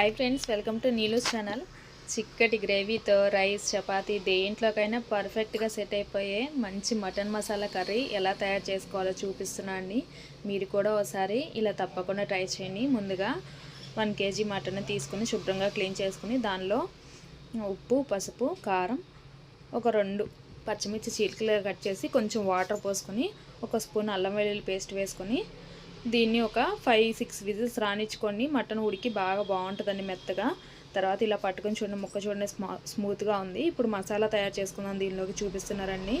Hi friends welcome to Neelu's channel చిక్కటి గ్రేవీతో rice chapati దేంట్లోకైనా పర్ఫెక్ట్గా సెట్ అయిపోయే మంచి మటన్ మసాలా కర్రీ ఎలా తయారు చేసుకోవాలో చూపిస్తున్నా అండి. మీరు కూడా ఒకసారి ఇలా తప్పకుండా ట్రై చేయండి. ముందుగా వన్ కేజీ మటన్ తీసుకుని శుభ్రంగా క్లీన్ చేసుకుని దానిలో ఉప్పు పసుపు కారం ఒక రెండు పచ్చిమిర్చి చీలికలుగా కట్ చేసి కొంచెం వాటర్ పోసుకొని ఒక స్పూన్ అల్లం వెల్లుల్లి పేస్ట్ వేసుకొని దీన్ని ఒక ఫైవ్ సిక్స్ విజిల్స్ రానిచ్చుకొని మటన్ ఉడికి బాగా బాగుంటుందండి మెత్తగా. తర్వాత ఇలా పట్టుకొని చూడండి ముక్క చూడండి స్మూత్గా ఉంది. ఇప్పుడు మసాలా తయారు చేసుకుందాం దీనిలోకి చూపిస్తున్నారండి.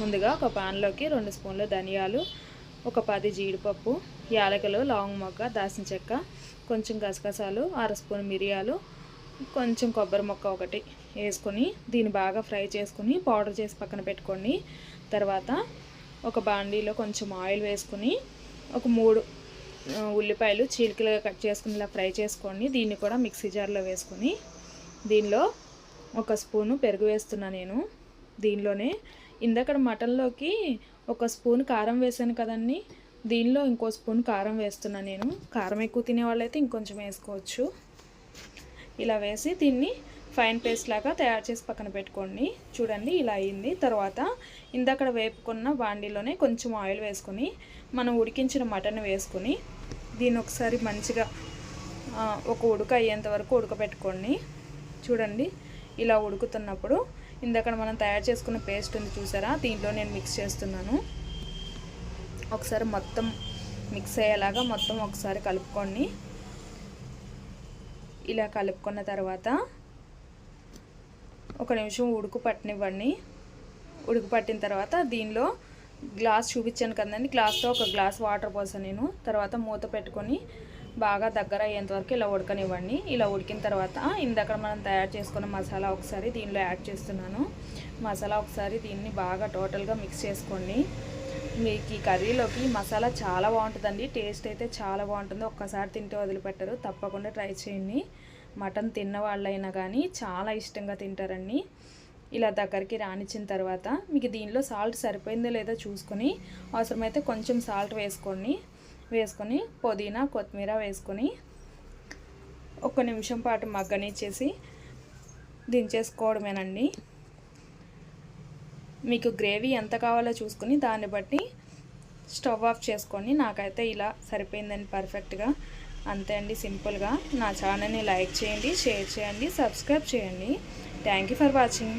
ముందుగా ఒక పాన్లోకి రెండు స్పూన్లు ధనియాలు ఒక పది జీడిపప్పు యాలకలు లాంగ్ మొగ్గ దాసిన చెక్క కొంచెం గసగసాలు అర స్పూన్ మిరియాలు కొంచెం కొబ్బరి మొక్క ఒకటి వేసుకొని దీన్ని బాగా ఫ్రై చేసుకొని పౌడర్ చేసి పక్కన పెట్టుకోండి. తర్వాత ఒక బాండీలో కొంచెం ఆయిల్ వేసుకుని ఒక మూడు ఉల్లిపాయలు చీలికలుగా కట్ చేసుకుని ఇలా ఫ్రై చేసుకోండి దీన్ని కూడా మిక్సీ జార్లో వేసుకొని దీనిలో ఒక స్పూను పెరుగు వేస్తున్నా నేను. దీనిలోనే ఇందాక మటన్లోకి ఒక స్పూన్ కారం వేసాను కదండి. దీనిలో ఇంకో స్పూన్ కారం వేస్తున్నా నేను. కారం ఎక్కువ తినే వాళ్ళైతే ఇంకొంచెం వేసుకోవచ్చు. ఇలా వేసి దీన్ని ఫైన్ పేస్ట్ లాగా తయారు చేసి పక్కన పెట్టుకోండి. చూడండి ఇలా అయింది. తర్వాత ఇందాక వేపుకున్న బాండీలోనే కొంచెం ఆయిల్ వేసుకొని మనం ఉడికించిన మటన్ వేసుకొని దీన్ని ఒకసారి మంచిగా ఒక ఉడక అయ్యేంత వరకు ఉడకబెట్టుకోండి. చూడండి ఇలా ఉడుకుతున్నప్పుడు ఇందాక మనం తయారు చేసుకున్న పేస్ట్ ఉంది చూసారా? దీంట్లో నేను మిక్స్ చేస్తున్నాను. ఒకసారి మొత్తం మిక్స్ అయ్యేలాగా మొత్తం ఒకసారి కలుపుకోండి. ఇలా కలుపుకున్న తర్వాత ఒక నిమిషం ఉడుకు పట్టనివ్వండి. ఉడుకు పట్టిన తర్వాత దీనిలో గ్లాస్ చూపించాను కదండి. గ్లాస్తో ఒక గ్లాస్ వాటర్ పోసాను నేను. తర్వాత మూత పెట్టుకొని బాగా దగ్గర అయ్యేంత వరకు ఇలా ఉడకనివ్వండి. ఇలా ఉడికిన తర్వాత ఇందాక మనం తయారు చేసుకున్న మసాలా ఒకసారి దీనిలో యాడ్ చేస్తున్నాను. మసాలా ఒకసారి దీన్ని బాగా టోటల్గా మిక్స్ చేసుకోండి. మీకు ఈ కర్రీలోకి మసాలా చాలా బాగుంటుందండి. టేస్ట్ అయితే చాలా బాగుంటుంది. ఒక్కసారి తింటే వదిలిపెట్టరు. తప్పకుండా ట్రై చేయండి. మటన్ తిన్న వాళ్ళైనా కానీ చాలా ఇష్టంగా తింటారండి. ఇలా దగ్గరికి రానిచ్చిన తర్వాత మీకు దీనిలో సాల్ట్ సరిపోయిందో లేదో చూసుకొని అవసరమైతే కొంచెం సాల్ట్ వేసుకోండి వేసుకొని పుదీనా కొత్తిమీర వేసుకొని ఒక నిమిషం పాటు మగ్గనిచ్చేసి దించేసుకోవడమేనండి. మీకు గ్రేవీ ఎంత కావాలో చూసుకుని దాన్ని బట్టి స్టవ్ ఆఫ్ చేసుకొని నాకైతే ఇలా సరిపోయిందండి పర్ఫెక్ట్గా అంతే అండి సింపుల్గా. నా ఛానల్ని లైక్ చేయండి షేర్ చేయండి సబ్స్క్రైబ్ చేయండి. Thank you for watching.